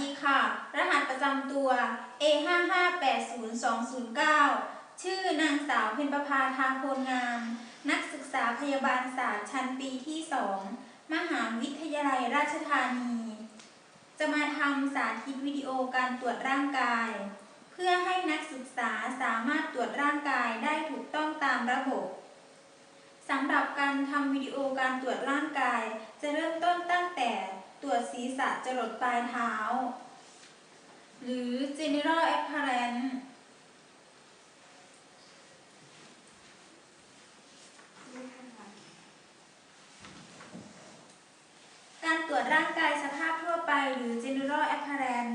ดีค่ะ รหัสประจำตัว A 5 5 8 0 2 0 9 ชื่อนางสาวเพ็ญประภาทาโพลงาม นักศึกษาพยาบาลศาสตร์ชั้นปีที่ 2 มหาวิทยาลัยราชธานี จะมาทำสาธิตวิดีโอการตรวจร่างกาย เพื่อให้นักศึกษาสามารถตรวจร่างกายได้ถูกต้องตามระบบสำหรับการทำวิดีโอการตรวจร่างกาย จะเริ่มต้นตั้งแต่ รวจศีรษะจรดปลายเท้า หรือ general apparent การตรวจร่างกายสภาพทั่วไปหรือ general apparent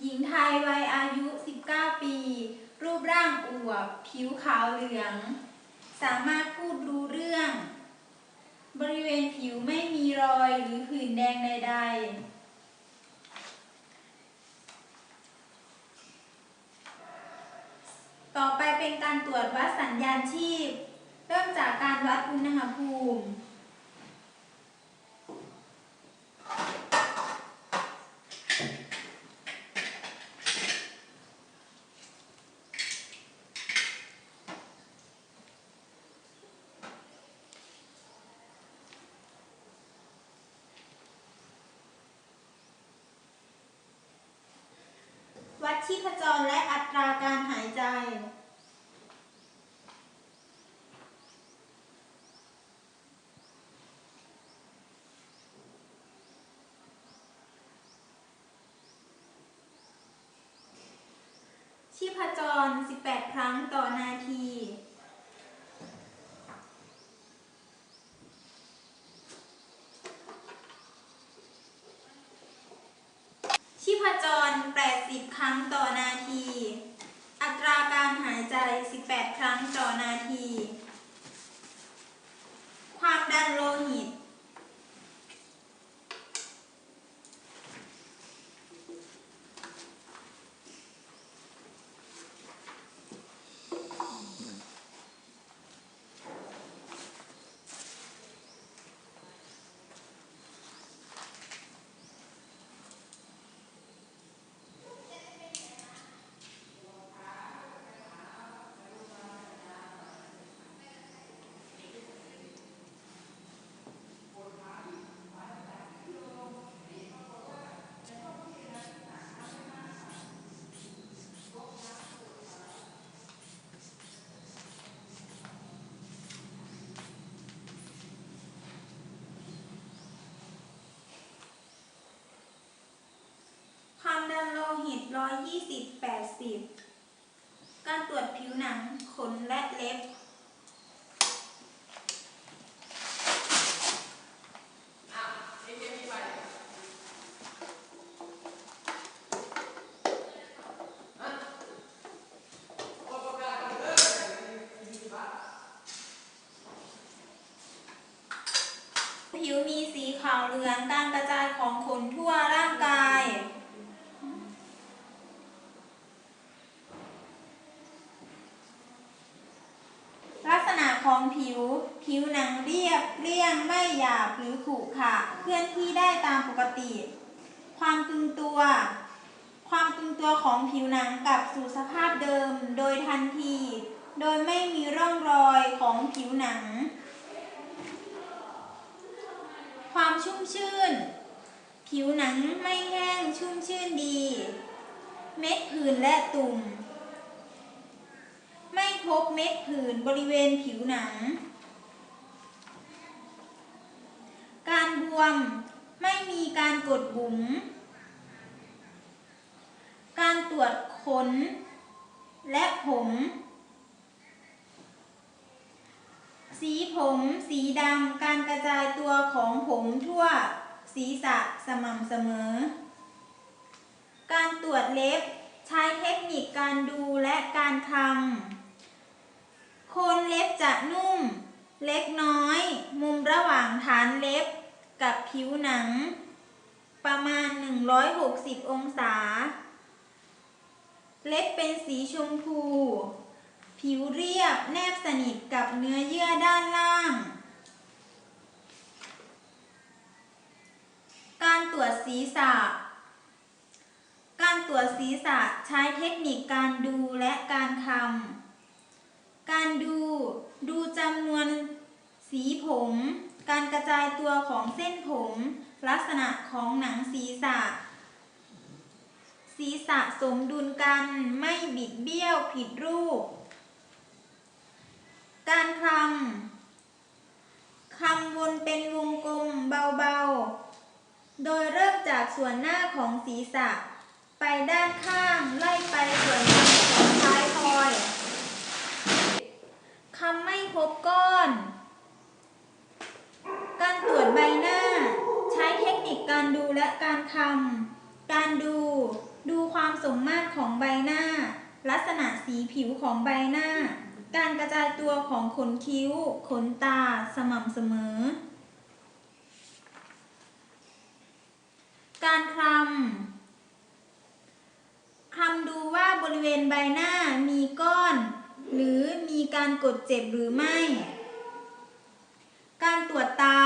หญิงไทยวัยอายุ 19 ปี รูปร่างอวบ ผิวขาวเหลือง สามารถพูดรู้เรื่อง บริเวณผิวไม่มีรอยหรือผื่นแดงใด ๆต่อไปเป็นการตรวจวัดสัญญาณชีพ เริ่มจากการวัดอุณหภูมิ วัดชีพจรและอัตราการหายใจ ชีพจร18 ครั้งต่อนาที ชีพจร 80 ครั้งต่อนาที อัตราการหายใจ 18 ครั้งต่อนาที ความดันโลหิต ความดันโล หิต120 80การตรวจผิวหนังขนและเล็บ ผิวมีสีขาวเหลืองการกระจายของขนทั่วร่างกาย ลักษณะของผิว ผิวหนังเรียบเรียงไม่หยาบหรือขรุขระเคลื่อนที่ได้ตามปกติ ความตึงตัว ความตึงตัวของผิวหนังกลับสู่สภาพเดิมโดยทันที โดยไม่มีร่องรอยของผิวหนัง ความชุ่มชื่น ผิวหนังไม่แห้งชุ่มชื่นดี เม็ดผื่นและตุ่ม ไม่พบเม็ดผื่นบริเวณผิวหนัง การบวม ไม่มีการกดบุ๋ม การตรวจขน และผม สีผม สีดำ การกระจายตัวของผมทั่วศีรษะสม่ำเสมอ การตรวจเล็บ ใช้เทคนิคการดูและการคำโคนเล็บจะนุ่ม เล็กน้อย มุมระหว่างฐานเล็บ กับผิวหนัง ประมาณ 160 องศา เล็บเป็นสีชมพู ผิวเรียบแนบสนิทกับเนื้อเยื่อด้านล่าง การตรวจศีรษะ การตรวจศีรษะใช้เทคนิคการดูและการคำการดู ดูจำนวนสีผม การกระจายตัวของเส้นผม ลักษณะของหนังศีรษะ ศีรษะสมดุลกันไม่บิดเบี้ยวผิดรูป การคำคำวนเป็นวงกลมเบาๆ โดยเริ่มจากส่วนหน้าของศีรษะ ไปด้านข้างไล่ไปส่วนบนของท้ายทอยคำไม่พบก้อน การตรวจใบหน้า ใช้เทคนิคการดูและการคำการดู ดูความสมมาตรของใบหน้า ลักษณะสีผิวของใบหน้า การกระจายตัวของขนคิ้ว ขนตา สม่ำเสมอ การคลำคลำดูว่าบริเวณใบหน้ามีก้อน หรือมีการกดเจ็บหรือไม่ ตรวจตา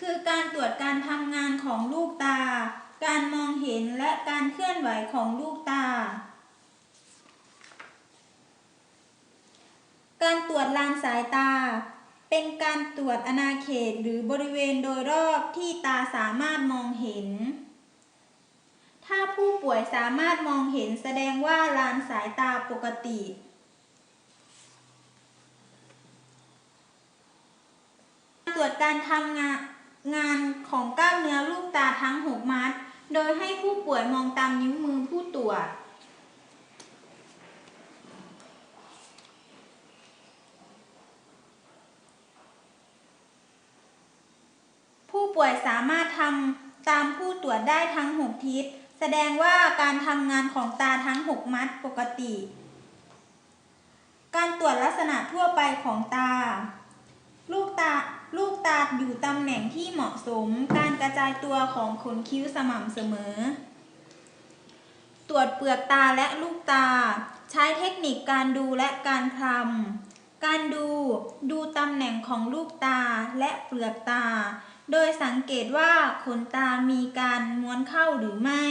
คือการตรวจการทำงานของลูกตา การมองเห็นและการเคลื่อนไหวของลูกตา การตรวจลานสายตา เป็นการตรวจอาณาเขตหรือบริเวณโดยรอบที่ตาสามารถมองเห็นถ้าผู้ป่วยสามารถมองเห็นแสดงว่าลานสายตาปกติ ตรวจการทำงานงานของกล้ามเนื้อลูกตาทั้ง 6 มัด โดยให้ผู้ป่วยมองตามนิ้วมือผู้ตรวจ ผู้ป่วยสามารถทำตามผู้ตรวจได้ทั้ง 6 ทิศ แสดงว่าการทำงานของตาทั้ง 6 มัดปกติ การตรวจลักษณะทั่วไปของตา ลูกตา ลูกตาอยู่ตำแหน่งที่เหมาะสม การกระจายตัวของขนคิ้วสม่ำเสมอ ตรวจเปลือกตาและลูกตา ใช้เทคนิคการดูและการคลำการดู ดูตำแหน่งของลูกตาและเปลือกตา โดยสังเกตว่าขนตามีการม้วนเข้าหรือไม่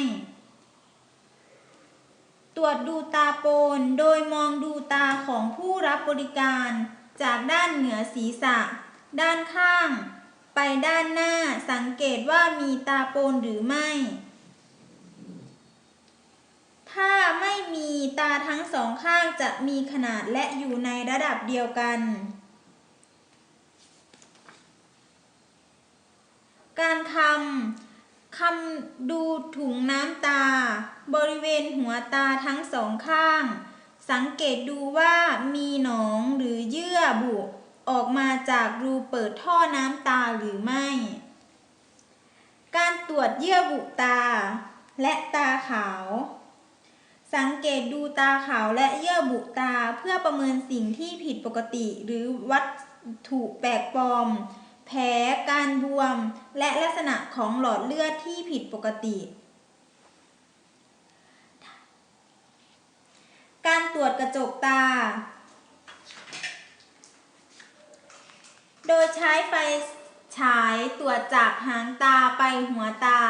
ตรวจดูตาโปน โดยมองดูตาของผู้รับบริการ จากด้านเหนือศีรษะ ด้านข้าง ไปด้านหน้าสังเกตว่ามีตาโปนหรือไม่ ถ้าไม่มีตาทั้งสองข้างจะมีขนาดและอยู่ในระดับเดียวกัน การคำคำดูถุงน้ำตา บริเวณหัวตาทั้งสองข้าง สังเกตดูว่ามีหนองหรือเยื่อบุ ออกมาจากรูเปิดท่อน้ำตาหรือไม่ การตรวจเยื่อบุตา และตาขาว สังเกตดูตาขาวและเยื่อบุตาเพื่อประเมินสิ่งที่ผิดปกติ หรือวัตถุแปลกปลอม แผลการบวม และลักษณะของหลอดเลือดที่ผิดปกติการตรวจกระจกตา โดยใช้ไฟฉายตรวจจากหางตาไปหัวตา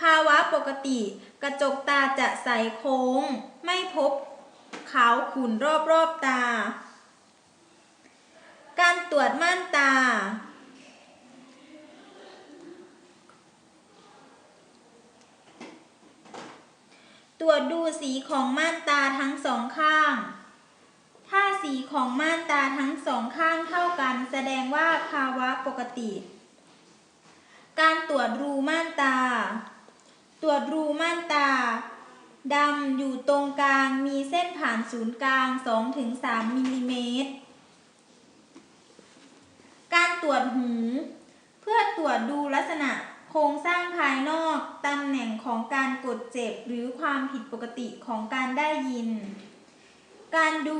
ภาวะปกติกระจกตาจะใสโค้ง ไม่พบขาวขุ่นรอบๆตา การตรวจม่านตา ตรวจดูสีของม่านตาทั้งสองข้าง ถ้าสีของม่านตาทั้งสองข้างเท่ากัน แสดงว่าภาวะปกติ การตรวจรูม่านตา ตรวจรูม่านตาดำอยู่ตรงกลางมีเส้นผ่านศูนย์กลาง 2-3มิลลิเมตร การตรวจหู เพื่อตรวจดูลักษณะโครงสร้างภายนอก ตำแหน่งของการกดเจ็บหรือความผิดปกติของการได้ยิน การดู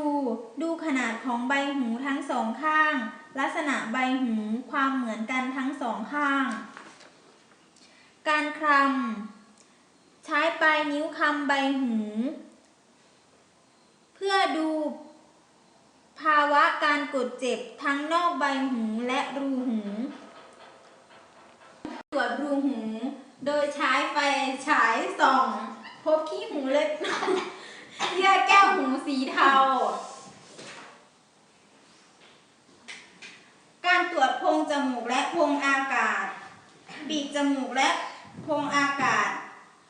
ดูขนาดของใบหูทั้งสองข้าง ลักษณะใบหูความเหมือนกันทั้งสองข้าง การคลำใช้ปลายนิ้วคำใบหู เพื่อดูภาวะการกดเจ็บทั้งนอกใบหูและรูหูตรวจรูหู โดยใช้ไฟฉายส่อง พบขี้หูเล็กน้อย เยื่อแก้วหูสีเทา การตรวจโพรงจมูกและโพรงอากาศ ปีกจมูกและโพรงอากาศ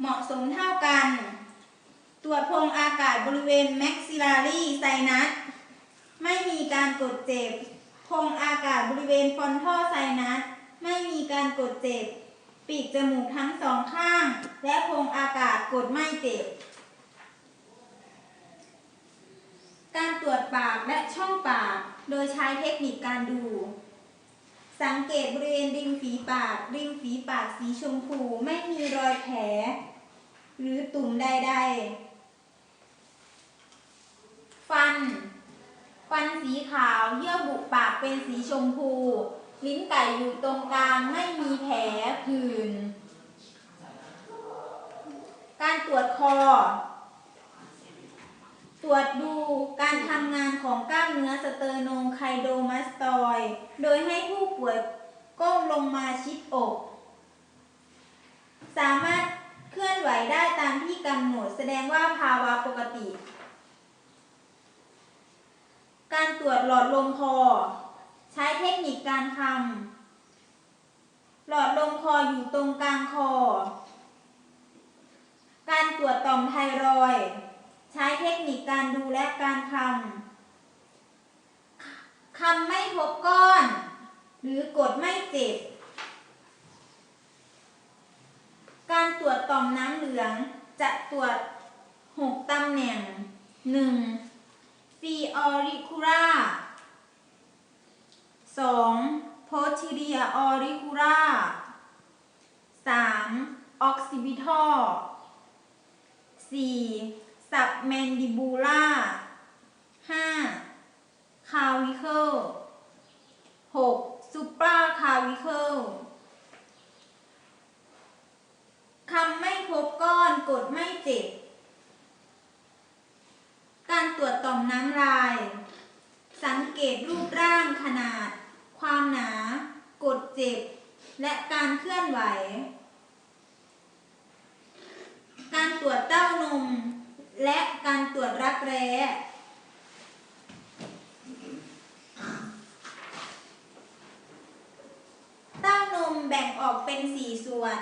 เหมาะสมเท่ากัน ตรวจโพรงอากาศบริเวณ maxillary sinus ไม่มีการกดเจ็บ โพรงอากาศบริเวณ frontal sinus ไม่มีการกดเจ็บ ปีกจมูกทั้งสองข้าง และโพรงอากาศกดไม่เจ็บ การตรวจปากและช่องปาก โดยใช้เทคนิคการดู สังเกตบริเวณริมฝีปาก ริมฝีปากสีชมพูไม่มีรอยแผล หรือตุ่มใดๆ ฟัน ฟันสีขาวเยื่อบุปากเป็นสีชมพู ลิ้นไก่อยู่ตรงกลางไม่มีแผลผื่นการตรวจคอ ตรวจดูการทำงานของกล้ามเนื้อสเตอร์โนไคโดมาสตอย โดยให้ผู้ป่วยก้มลงมาชิดอก สามารถเคลื่อนไหวได้ตามที่กำหนดแสดงว่าภาวะปกติ การตรวจหลอดลมคอ ใช้เทคนิคการคำหลอดลมคออยู่ตรงกลางคอ การตรวจต่อมไทรอยด์ ใช้เทคนิคการดูและการคำคำไม่พบก้อน หรือกดไม่เจ็บ การตรวจต่อมน้ำเหลือง จะตรวจ 6ตำแหน่ง 1. f e o r i c u l a 2. posterior auricular 3. occipital 4. Submandibular 5. clavicle 6. supraclavicle คำไม่พบก้อนกดไม่เจ็บ การตรวจต่อมน้ำลาย สังเกตรูปร่างขนาด ความหนา กดเจ็บ และการเคลื่อนไหว การตรวจเต้านม และการตรวจรักแร้ เต้านมแบ่งออกเป็น 4 ส่วน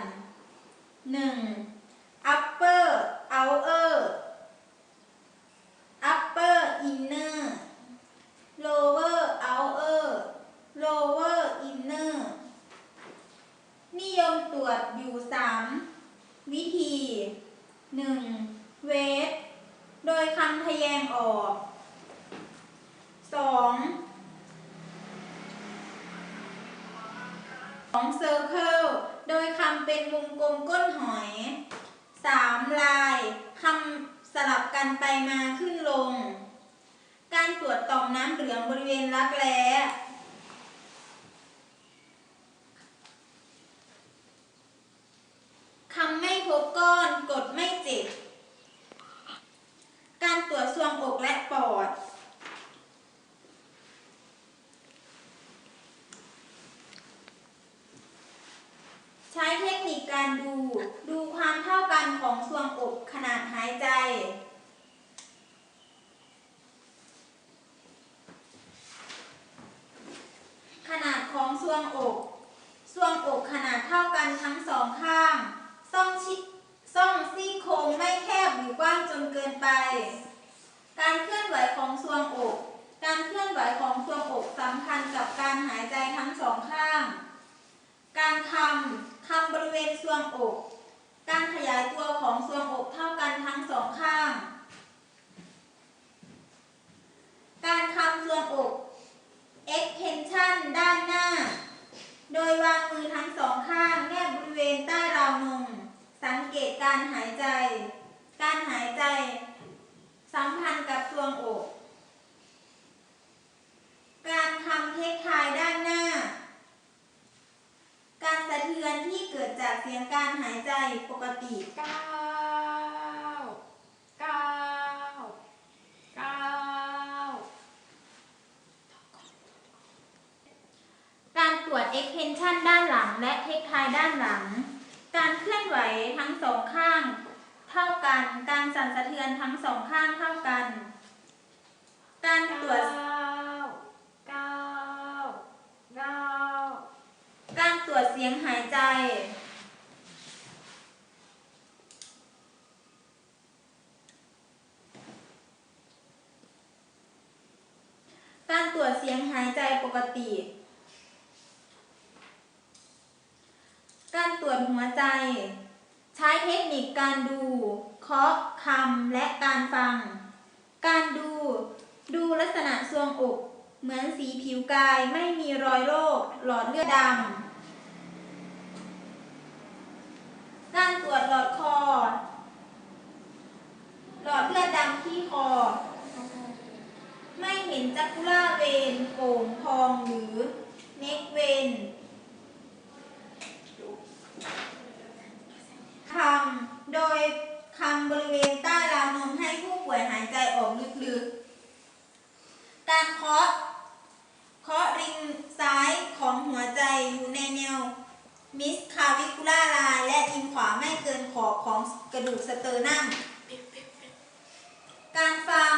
1. upper outer upper inner lower outer lower inner นิยมตรวจอยู่ 3 วิธี 1. เวทโดยคำทะแยงออก 2. 2 circle โดยคำเป็นวงกลมก้นหอย 3. ลายคำสลับกันไปมาขึ้นลง การตรวจต่อมน้ำเหลืองบริเวณรักแร้ คำไม่พบก้อนกดไม่เจ็บ การตรวจทรวงอกและปอด ใช้เทคนิคการดู ดูความเท่ากันของทรวงอกขนาดหายใจ ขนาดของทร วงอกทรวงอกขนาดเท่ากันทั้งสองข้างซ่องชิซ่องซี่โครงไม่แคบหรือกว้างจนเกินไป การเคลื่อนไหวของทรวงอก การเคลื่อนไหวของทรวงอกสัมพันธ์กับการหายใจทั้งสองข้าง การคำคำบริเวณทรวงอก การขยายตัวของทรวงอกเท่ากันทั้งสองข้าง การคำทรวงอก extension ด้านหน้า โดยวางมือทั้งสองข้างแนบบริเวณใต้ราวนม สังเกตการหายใจ การหายใจ สัมพันธ์กับทรวงอก การทำเทคทายด้านหน้า การสะเทือนที่เกิดจากเสียงการหายใจปกติเก้าเก้า ชันด้านหลังและเทคไทด้านหลัง การเคลื่อนไหวทั้งสองข้าง เท่ากัน การสั่นสะเทือนทั้งสองข้างเท่ากัน การตรวจเก้าเก้าเก้าการตรวจเสียงหายใจ การตรวจเสียงหายใจปกติ การตรวจ หัวใจ ใช้เทคนิคการดูเคาะคำและการฟัง การดูดูลักษณะทรวงอก เหมือนสีผิวกายไม่มีรอยโรค หลอดเลือดดำ การตรวจหลอดคอ หลอดเลือดดำที่คอ ไม่เห็นจักรุล่าเวนโป่งพองหรือเน็กเวนคำโดยคำบริเวณใต้ราวนมให้ผู้ป่วยหายใจออกลึกๆ การเคาะ เคาะริมซ้ายของหัวใจอยู่ในแนวมิสคาวิคูล่าไลน์และริมขวาไม่เกินขอบของกระดูกสเตอร์นัม การฟัง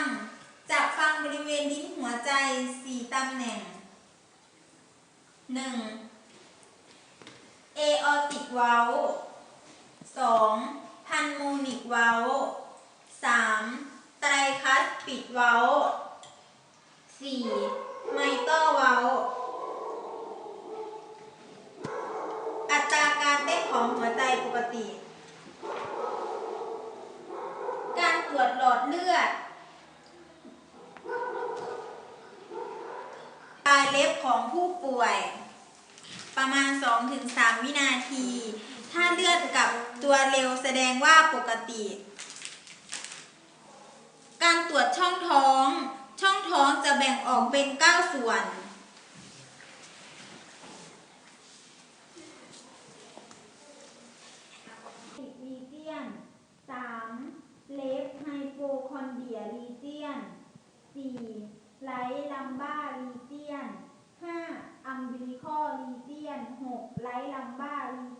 จะฟังบริเวณลิ้นหัวใจ 4 ตำแหน่ง 1. aortic valve 2. pulmonic valve 3. Tricuspid valve 4. mitral valve อัตราการเต้นของหัวใจปกติ การตรวจหลอดเลือดปลายเล็บของผู้ป่วย ประมาณ 2-3 วินาที ถ้าเลือดกับตัวเร็วแสดงว่าปกติ การตรวจช่องท้อง ช่องท้องจะแบ่งออกเป็น 9 ส่วนรีเจียน 3. เลฟไฮโปคอนเดียรีเจียน 4. ไลท์ลัมบ้ารีเจียน 5. อัมบิลิคอรีเจียน 6. ไลท์ลัมบ้ารี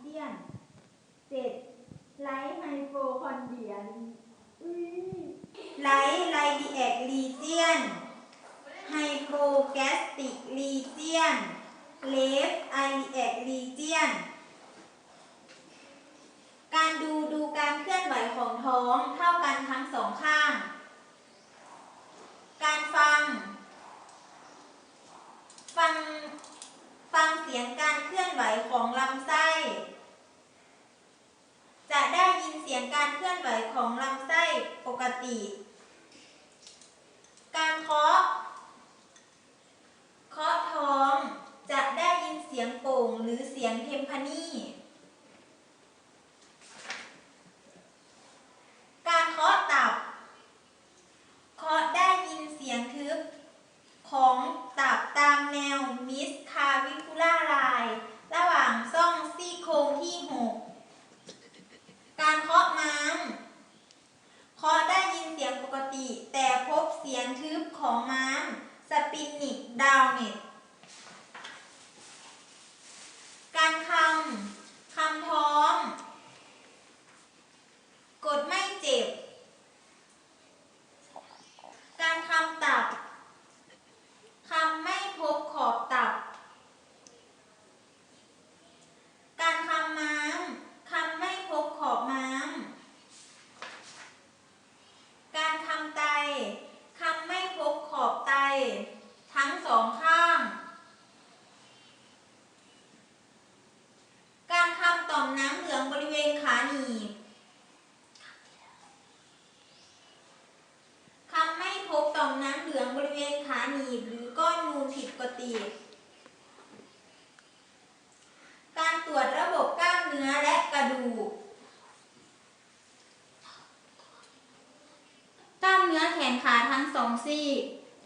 เจียน ซี่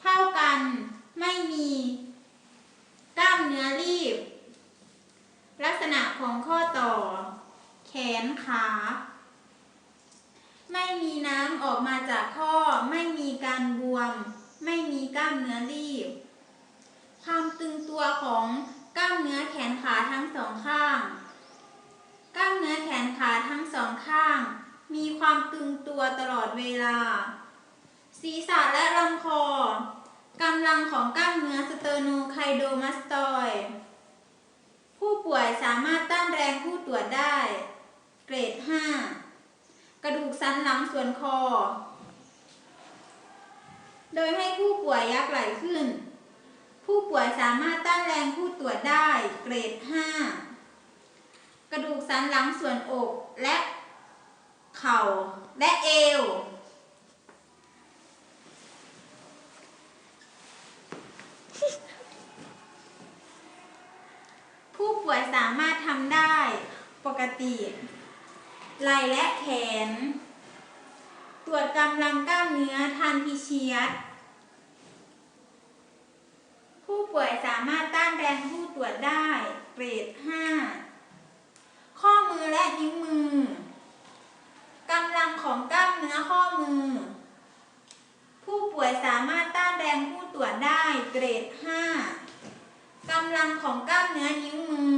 เท่ากันไม่มีกล้ามเนื้อรีบ ลักษณะของข้อต่อ แขนขา ไม่มีน้ำออกมาจากข้อ ไม่มีการบวม ไม่มีกล้ามเนื้อรีบ ความตึงตัวของกล้ามเนื้อแขนขาทั้งสองข้าง กล้ามเนื้อแขนขาทั้งสองข้าง มีความตึงตัวตลอดเวลา ศีรษะและลำคอกำลังของกล้ามเนื้อสเตอร์โนไคโดมาสตอยผู้ป่วยสามารถต้านแรงผู้ตรวจได้ เกรด 5 กระดูกสันหลังส่วนคอ โดยให้ผู้ป่วยยักไหลขึ้น ผู้ป่วยสามารถต้านแรงผู้ตรวจได้ เกรด 5 กระดูกสันหลังส่วนอกและเข่าและเอว ผู้ ป่วยสามารถทำได้ปกติไหล่และแขน ตรวจกำลังกล้ามเนื้อทันพิเชียสผู้ป่วยสามารถต้านแรงผู้ตรวจได้เกรด 5 ข้อมือและนิ้วมือกำลังของกล้ามเนื้อข้อมือ ผู้ป่วยสามารถต้านแรงผู้ตรวจได้เกรด 5กำลังของกล้ามเนื้อนิ้วมือ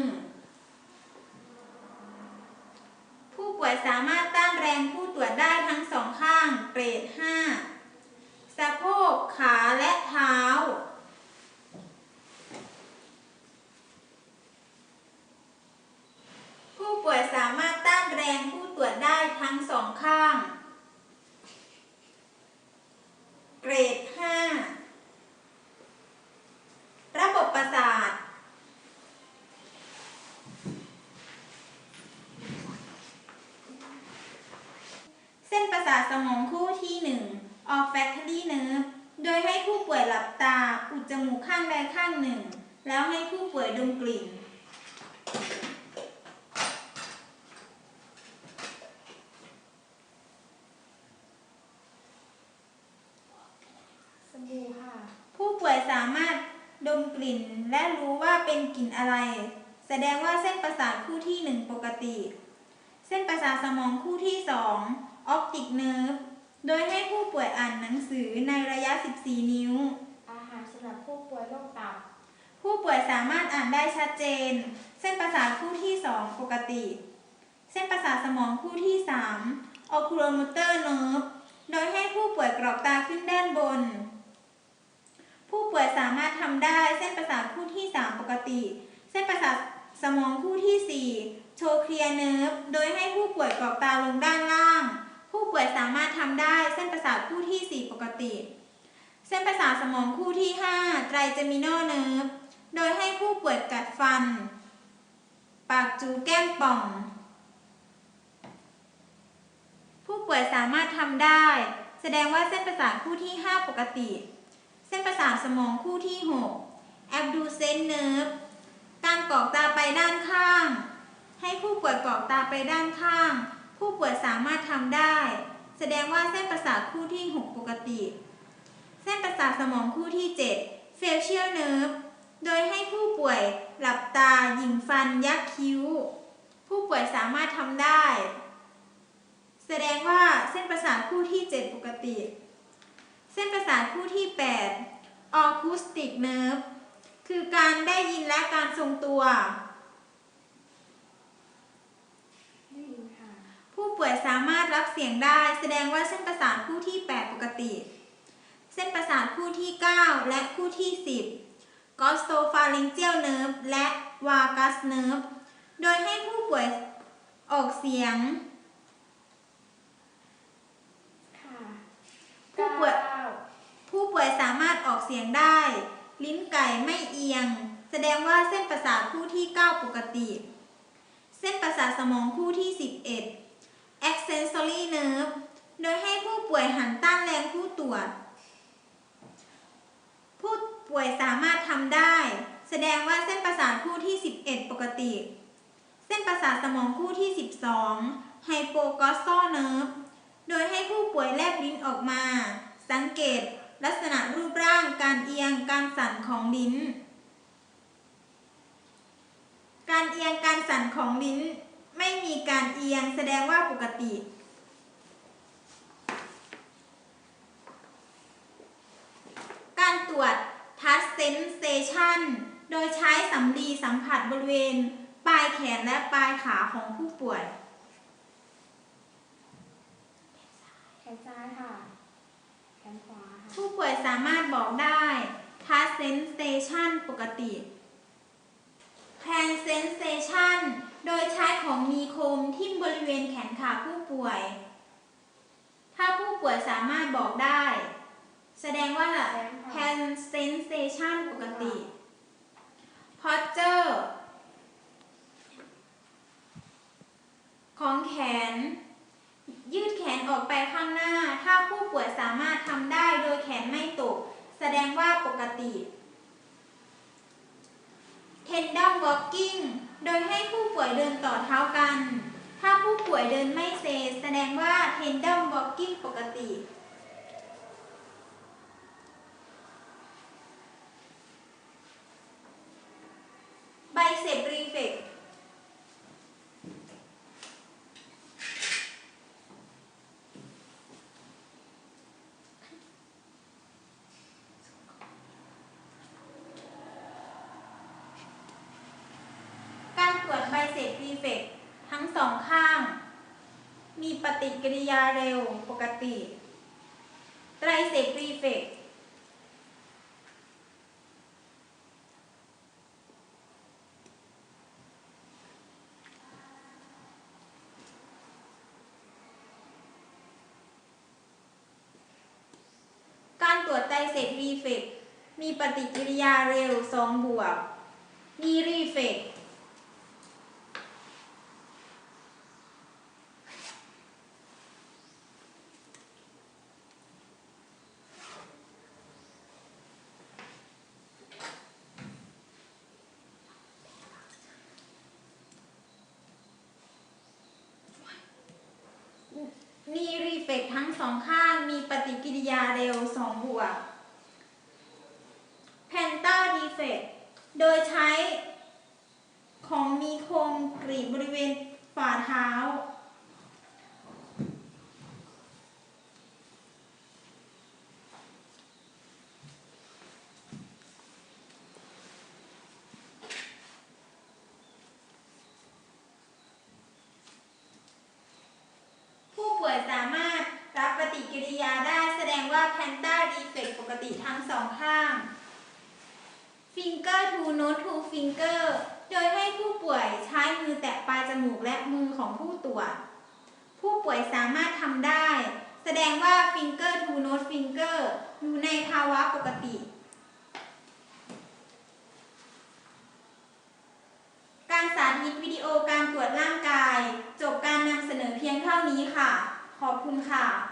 ผู้ป่วยสามารถต้านแรงผู้ตรวจได้ทั้งสองข้าง เกรด 5 สะโพก ขาและเท้า ผู้ป่วยสามารถต้านแรงผู้ตรวจได้ทั้งสองข้าง เกรด 5 ระบบประสาท เส้นประสาทสมองคู่ที่1 olfactory nerve โดยให้ผู้ป่วยหลับตาอุดจมูกข้างใดข้างหนึ่ง แล้วให้ผู้ป่วยดมกลิ่น สบู่ค่ะ ผู้ป่วยสามารถดมกลิ่นและรู้ว่าเป็นกลิ่นอะไร แสดงว่าเส้นประสาทคู่ที่ 1 ปกติ เส้นประสาทสมองคู่ที่ 2 optic nerve โดยให้ผู้ป่วยอ่านหนังสือในระยะ 14 นิ้ว อาหารสำหรับผู้ป่วยโรคตับ ผู้ป่วยสามารถอ่านได้ชัดเจน เส้นประสาทคู่ที่ 2 ปกติ เส้นประสาทสมองคู่ที่ 3 oculomotor nerve โดยให้ผู้ป่วยกรอกตาขึ้นด้านบน ผู้ป่วยสามารถทำได้เส้นประสาทคู่ที่ 3 ปกติ เส้นประสาทสมองคู่ที่ 4 โชเคลียเนิร์ฟโดยให้ผู้ป่วยกรอกตาลงด้านล่างผู้ ป่วยสามารถทำได้เส้นประสาทคู่ที่ 4 ปกติ เส้นประสาทสมองคู่ที่ 5 ไตรเจมิโนเนิร์ฟโดยให้ผู้ป่วยกัดฟัน ปากจูแก้มป่อง ผู้ป่วยสามารถทำได้ แสดงว่าเส้นประสาทคู่ที่ 5 ปกติ เส้นประสาทสมองคู่ที่ 6 abducent nerve การกรอกตาไปด้านข้าง ให้ผู้ป่วยกรอกตาไปด้านข้าง ผู้ป่วยสามารถทำได้ แสดงว่าเส้นประสาทคู่ที่ 6 ปกติ เส้นประสาทสมองคู่ที่ 7 facial nerve โดยให้ผู้ป่วยหลับตาหยิงฟันยักคิ้ว ผู้ป่วยสามารถทำได้ แสดงว่าเส้นประสาทคู่ที่ 7 ปกติ เส้นประสาทคู่ที่ 8 acoustic nerve คือการได้ยินและการทรงตัว ได้ยินค่ะ ผู้ ป่วยสามารถรับเสียงได้ แสดงว่าเส้นประสาทคู่ที่ 8 ปกติ เส้นประสาทคู่ที่ 9 และคู่ที่ 10 gostopharyngeal nerve และ vagus nerve โดยให้ผู้ป่วยออกเสียงค่ะผู้ป่วยเก้าผู้ป่วยสามารถออกเสียงได้ ลิ้นไก่ไม่เอียง แสดงว่าเส้นประสาทคู่ที่ 9 ปกติ เส้นประสาทสมองคู่ที่ 11 accessory nerve โดยให้ผู้ป่วยหันต้านแรงผู้ตรวจ ผู้ป่วยสามารถทำได้ แสดงว่าเส้นประสาทคู่ที่ 11 ปกติ เส้นประสาทสมองคู่ที่ 12 hypoglossal nerve โดยให้ผู้ป่วยแลบลิ้นออกมา สังเกตลักษณะรูปร่างการเอียงการสั่นของลิ้น การเอียงการสั่นของลิ้น ไม่มีการเอียงแสดงว่าปกติ การตรวจ touch sensation โดยใช้สำลีสัมผัสบริเวณ ปลายแขนและปลายขาของผู้ป่วย แขนซ้ายค่ะ แขนขวาค่ะ ผู้ป่วยสามารถบอกได้ทัสเซนเซชันปกติแพนเซนเซชันโดยใช้ของมีคมทิ่มบริเวณแขนขาผู้ป่วย ถ้าผู้ป่วยสามารถบอกได้ แสดงว่าแพนเซนเซชันปกติพอเจอร์ของแขน ยืดแขนออกไปข้างหน้า ถ้าผู้ป่วยสามารถทำได้โดยแขนไม่ตก แสดงว่าปกติ tendon walking โดยให้ผู้ป่วยเดินต่อเท้ากัน ถ้าผู้ป่วยเดินไม่เซ แสดงว่า tendon walking ปกติ bicep reflex การตรวจไบเซปรีเฟกทั้งสองข้าง มีป ฏิกิริยาเร็วปกติ ไตรเซปรีเฟกการตรวจไตรเซปรีเฟกมีปฏิกิริยาเร็ว2บวกนีรีเฟก นีรีเฟกทั้งสองข้างมีปฏิกิริ ยาเร็ว2บวกแพนต้าดีเฟกโดยใช้ของมีคมกรีดบริเวณฝ่าเท้า ผู้ป่วยสามารถรับปฏิกิริยาได้แสดงว่าแพนต้าดีเฟกปกติทั้งสองข้าง finger to nose to finger โดยให้ผู้ป่วยใช้มือแตะปลายจมูกและมือของผู้ตรวจ ผู้ป่วยสามารถทำได้ แสดงว่า finger to nose finger อยู่ในภาวะปกติ การสาธิตวิดีโอการตรวจร่างกาย จบการนำเสนอเพียงเท่านี้ค่ะ ขอบคุณค่ะ